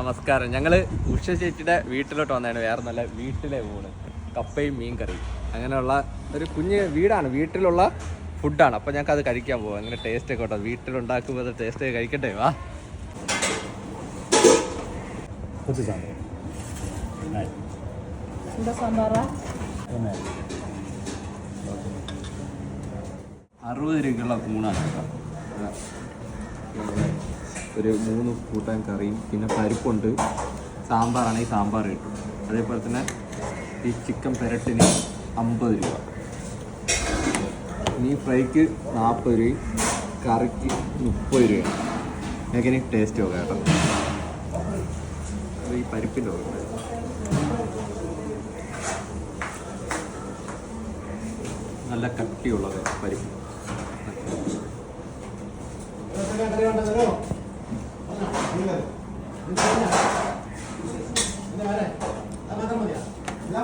നമസ്കാരം. ഞങ്ങൾ ഉഷ ചേച്ചിയുടെ വീട്ടിലോട്ട് വന്നതാണ്. വേറെ നല്ല വീട്ടിലെ ഊണ്. കപ്പയും മീൻ കറിയും അങ്ങനെയുള്ള ഒരു കുഞ്ഞ് വീടാണ്. വീട്ടിലുള്ള ഫുഡാണ് അപ്പോൾ ഞങ്ങൾക്ക് അത് കഴിക്കാൻ പോകാം അങ്ങനെ ടേസ്റ്റ് ഒക്കെ കേട്ടോ വീട്ടിലുണ്ടാക്കുമ്പോൾ അത് ടേസ്റ്റ് ഒക്കെ കഴിക്കട്ടെ? വാ. അറുപത് രൂപയ്ക്കുള്ള ഊണാണ് കേട്ടോ. ഒരു മൂന്ന് കൂട്ടാൻ കറിയും പിന്നെ പരിപ്പുണ്ട്. സാമ്പാറാണെങ്കിൽ സാമ്പാർ കിട്ടും. അതേപോലെ തന്നെ ഈ ചിക്കൻ പെരട്ടിന് അമ്പത് രൂപ. ഇനി ഫ്രൈക്ക് നാൽപ്പത് രൂപയും കറിക്ക് മുപ്പത് രൂപയാണ് എങ്ങനെ? ടേസ്റ്റ് നോക്കാം കേട്ടോ. ഈ പരിപ്പിന്റെ ഓർമ്മ. നല്ല കട്ടിയുള്ളത് പരിപ്പ്.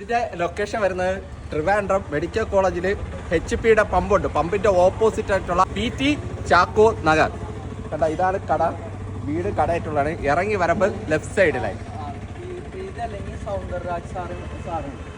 ഇതിന്റെ ലൊക്കേഷൻ വരുന്നത് ട്രിവാൻഡ്രം മെഡിക്കൽ കോളേജിൽ എച്ച് പിയുടെ പമ്പുണ്ട്. പമ്പിന്റെ ഓപ്പോസിറ്റ് ആയിട്ടുള്ള പി ടി ചാക്കോ നഗർ. കണ്ട ഇതാണ് കട. വീട് കടയായിട്ടുള്ളതാണ്. ഇറങ്ങി വരുമ്പോൾ ലെഫ്റ്റ് സൈഡിലായി സൗന്ദര്യ സാറ് സാറുണ്ട്.